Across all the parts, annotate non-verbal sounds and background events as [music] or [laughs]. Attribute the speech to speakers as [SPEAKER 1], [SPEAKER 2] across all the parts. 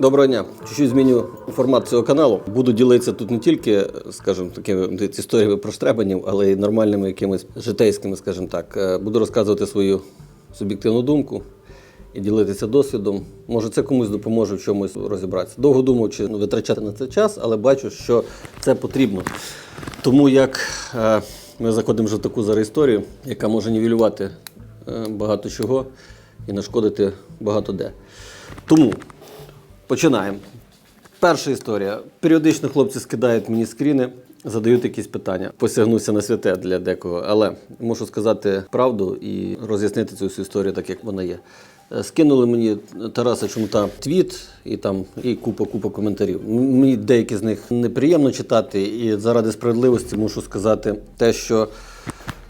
[SPEAKER 1] Доброго дня. Чуть-чуть зміню формат цього каналу. Буду ділитися тут не тільки, скажімо, такими історіями про штребанів, але й нормальними якимись житейськими, скажімо так. Е, Буду розказувати свою суб'єктивну думку і ділитися досвідом. Може, це комусь допоможе в чомусь розібратися. Довго думав, чи витрачати на це час, але бачу, що це потрібно. Тому як е, ми заходимо вже в таку зараз історію, яка може нівелювати е, багато чого і нашкодити багато де. Тому Починаємо. Перша історія. Періодично хлопці скидають мені скріни, задають якісь питання. Посягнуся на святе для декого, але мушу сказати правду і роз'яснити цю всю історію так, як вона є. Е, Скинули мені Тараса Чумта твіт і там і купа купа коментарів. Мені деякі з них неприємно читати, і заради справедливості мушу сказати те, що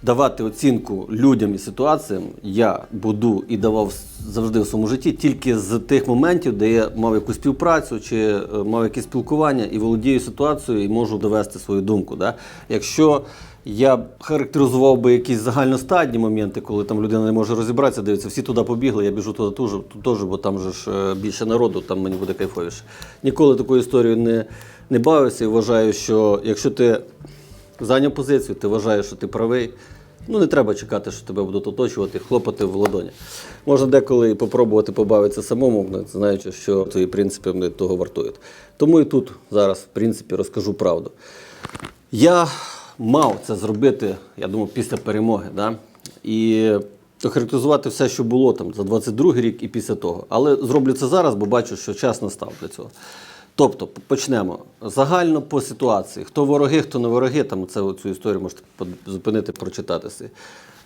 [SPEAKER 1] давати оцінку людям і ситуаціям я буду і давав завжди в своєму житті тільки з тих моментів, де я мав якусь співпрацю чи е, мав якесь спілкування і володію ситуацією і можу довести свою думку. Да? Якщо я характеризував би якісь загальностадні моменти, коли там людина не може розібратися, дивиться, всі туди побігли, я біжу туди теж, бо там же ж е, більше народу, там мені буде кайфовіше. Ніколи такою історією не, не бавився і вважаю, що якщо ти зайняв позицію, ти вважаєш, що ти правий. Ну, не треба чекати, що тебе будуть оточувати, хлопати в ладоні. Можна деколи і попробувати побавитися самому, знаючи, що твої принципи не того вартують. Тому і тут зараз, в принципі, розкажу правду. Я мав це зробити, я думаю, після перемоги. Да? І охарактеризувати все, що було там за 22 рік і після того. Але зроблю це зараз, бо бачу, що час настав для цього. Тобто, почнемо загально по ситуації. Хто вороги, хто не вороги, там це цю історію можете зупинити, прочитати. си.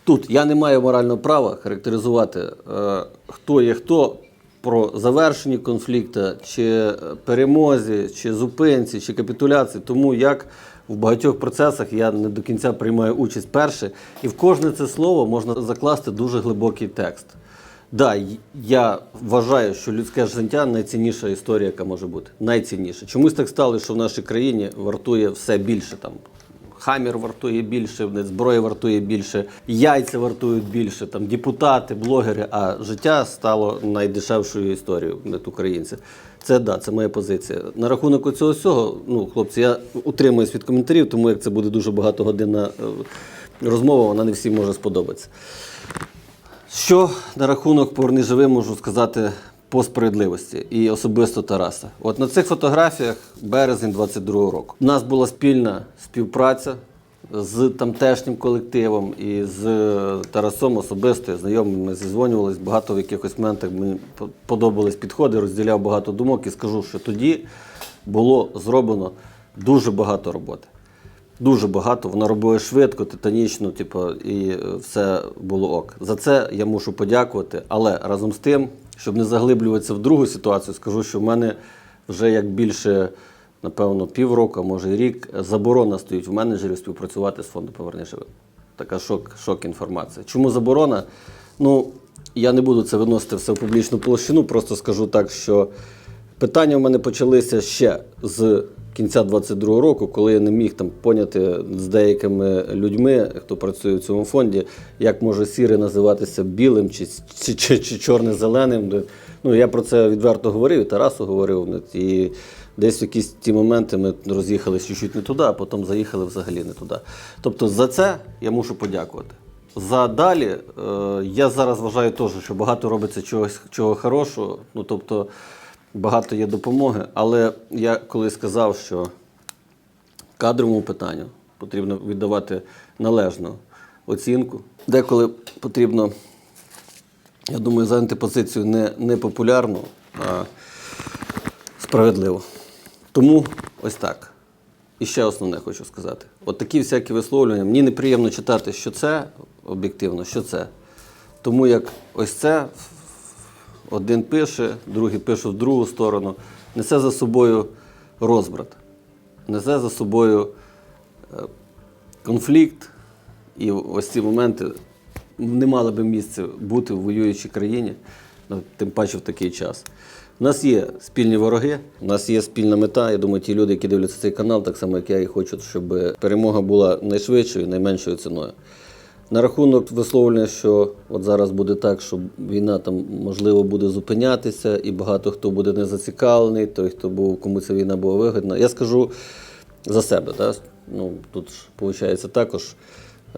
[SPEAKER 1] Тут я не маю морального права характеризувати, е, хто є хто про завершені конфлікти, чи е, перемозі, чи зупинці, чи капітуляції. Тому як в багатьох процесах я не до кінця приймаю участь перше, і в кожне це слово можна закласти дуже глибокий текст. Да, я вважаю, що людське життя найцінніша історія, яка може бути. Найцінніша. Чомусь так стало, що в нашій країні вартує все більше. Там хамір вартує більше, зброя вартує більше, яйця вартують більше, там депутати, блогери. А життя стало найдешевшою історією від українців. Це да, це моя позиція. На рахунок цього всього, ну, хлопці, я утримуюсь від коментарів, тому як це буде дуже багатогодинна е, розмова, вона не всім може сподобатися. Що на рахунок поверни живим можу сказати по справедливості і особисто Тараса. От на цих фотографіях березень 22-го року. У нас була спільна співпраця з тамтешнім колективом і з Тарасом особисто, я знайомий, ми зізвонювалися, багато в якихось моментах мені подобались підходи, розділяв багато думок і скажу, що тоді було зроблено дуже багато роботи. Дуже багато. Вона робила швидко, титанічно, типу, і е, все було ок. За це я мушу подякувати. Але разом з тим, щоб не заглиблюватися в другу ситуацію, скажу, що в мене вже як більше, напевно, півроку, може і рік, заборона стоїть в менеджерів співпрацювати з фондом Поверни живим. Така шок, шок інформація. Чому заборона? Ну, я не буду це виносити все в публічну площину, просто скажу так, що Питання в мене почалися ще з кінця 22-го року, коли я не міг там поняти з деякими людьми, хто працює в цьому фонді, як може сіре називатися білим чи, чи, чи, чи чорне-зеленим. Ну, я про це відверто говорив, і Тарасу говорив. І десь в якісь ті моменти ми роз'їхалися чуть-чуть не туди, а потім заїхали взагалі не туди. Тобто за це я мушу подякувати. За далі е, я зараз вважаю теж, що багато робиться чогось чого хорошого. Ну тобто багато є допомоги. Але я коли сказав, що кадровому питанню потрібно віддавати належну оцінку. Деколи потрібно, я думаю, зайняти позицію не, не популярну, а справедливо. Тому ось так. І ще основне хочу сказати: от такі всякі висловлювання. Мені неприємно читати, що це об'єктивно, що це. Тому як ось це один пише, другий пише в другу сторону, несе за собою розбрат, несе за собою е, конфлікт. І ось ці моменти не мали би місця бути в воюючій країні, ну, тим паче в такий час. У нас є спільні вороги, у нас є спільна мета. Я думаю, ті люди, які дивляться цей канал, так само як я, і хочуть, щоб перемога була найшвидшою, найменшою ціною. На рахунок висловлення, що от зараз буде так, що війна там можливо буде зупинятися, і багато хто буде не зацікавлений, той, хто був, кому ця війна була вигідна. Я скажу за себе. Да? Ну, тут виходить також.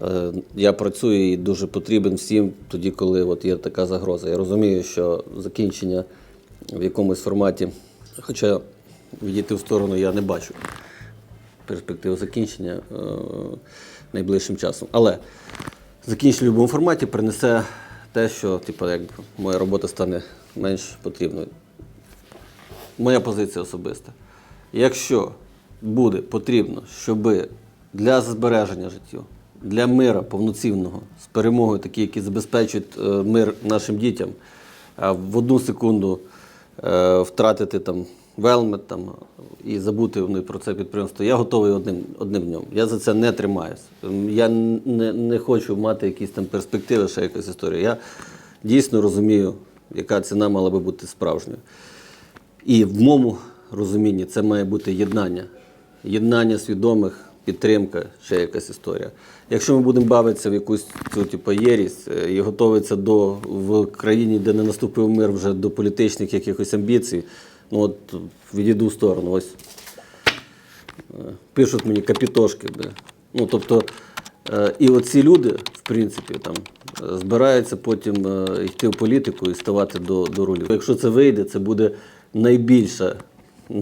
[SPEAKER 1] е, Я працюю і дуже потрібен всім тоді, коли от є така загроза. Я розумію, що закінчення в якомусь форматі, хоча відійти в сторону я не бачу перспектив закінчення е, найближчим часом. Але закінчення в будь-якому форматі принесе те, що типу, як моя робота стане менш потрібною. Моя позиція особиста. Якщо буде потрібно, щоб для збереження життя, для мира повноцінного, з перемогою, такі, які забезпечують е, мир нашим дітям, в одну секунду втратити там велмет там, і забути вони про це підприємство, я готовий одним, одним днем. Я за це не тримаюсь. Ем, Я не, не хочу мати якісь там перспективи, ще якась історія. Я дійсно розумію, яка ціна мала би бути справжньою. І в моєму розумінні це має бути єднання. Єднання свідомих, підтримка, ще якась історія. Якщо ми будемо бавитися в якусь цю типу, єрість е, і готуватися до в країні, де не наступив мир вже до політичних якихось амбіцій, ну от відійду в сторону. Ось е, пишуть мені капітошки. Бля. Ну, тобто, е, і оці люди, в принципі, там збираються потім йти в політику і ставати до, до рулю. Якщо це вийде, це буде найбільша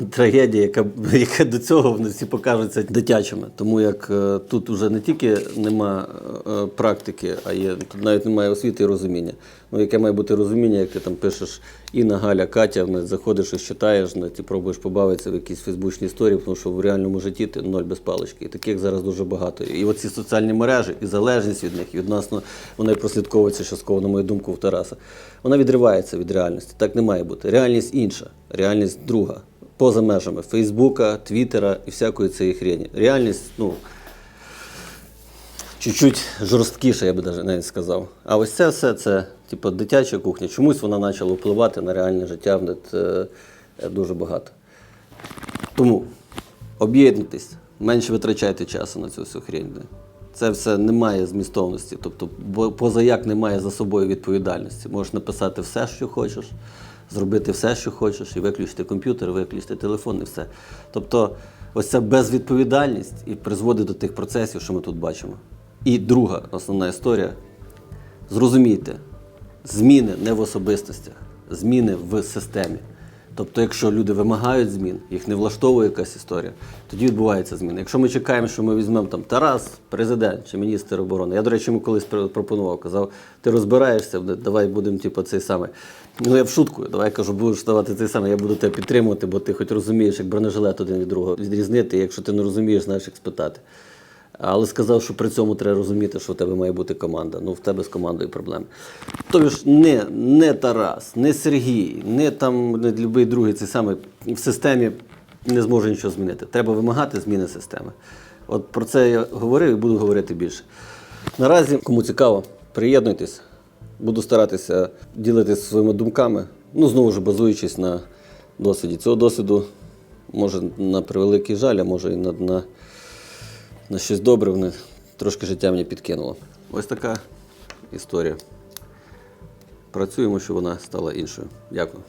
[SPEAKER 1] трагедія, яка, [laughs] яка до цього вони всі покажуться дитячими. Тому як е, тут вже не тільки нема е, практики, а є тут навіть немає освіти і розуміння. Ну, яке має бути розуміння, як ти там пишеш Інна, Галя, Катя, не заходиш і читаєш, не, ти пробуєш побавитися в якісь фейсбучні історії, тому що в реальному житті ти ноль без палички. І таких зараз дуже багато. І оці соціальні мережі, і залежність від них, і відносно вона і прослідковується частково, на мою думку, в Тараса. Вона відривається від реальності. Так не має бути. Реальність інша, реальність друга. Поза межами Фейсбука, Твіттера і всякої цієї хрені. Реальність, ну, чуть-чуть жорсткіше, я би навіть сказав. А ось це все це, типу, дитяча кухня. Чомусь вона почала впливати на реальне життя в net, е, дуже багато. Тому об'єднуйтесь, менше витрачайте часу на цю всю хрень. Це все не має змістовності. Тобто, поза як немає за собою відповідальності. Можеш написати все, що хочеш, зробити все, що хочеш, і виключити комп'ютер, виключити телефон і все. Тобто, ось ця безвідповідальність і призводить до тих процесів, що ми тут бачимо. І друга основна історія Зрозумійте, зміни не в особистостях, зміни в системі. Тобто, якщо люди вимагають змін, їх не влаштовує якась історія, тоді відбуваються зміни. Якщо ми чекаємо, що ми візьмемо там Тарас, президент чи міністр оборони. Я, до речі, йому колись пр- пропонував, казав, ти розбираєшся, давай будемо типу, цей самий. Ну я в шутку, давай кажу, будеш давати цей самий, я буду тебе підтримувати, бо ти хоч розумієш, як бронежилет один від другого відрізнити, якщо ти не розумієш, знаєш, як спитати. Але сказав, що при цьому треба розуміти, що в тебе має бути команда. Ну, в тебе з командою проблеми. Тобто ж не, не Тарас, не Сергій, не там не будь-який другий цей самий в системі не зможе нічого змінити. Треба вимагати зміни системи. От про це я говорив і буду говорити більше. Наразі, кому цікаво, приєднуйтесь. Буду старатися ділитися своїми думками. Ну, знову ж базуючись на досвіді. Цього досвіду, може, на превеликий жаль, а може і на, на на щось добре, вони трошки життя мені підкинуло. Ось така історія. Працюємо, щоб вона стала іншою. Дякую.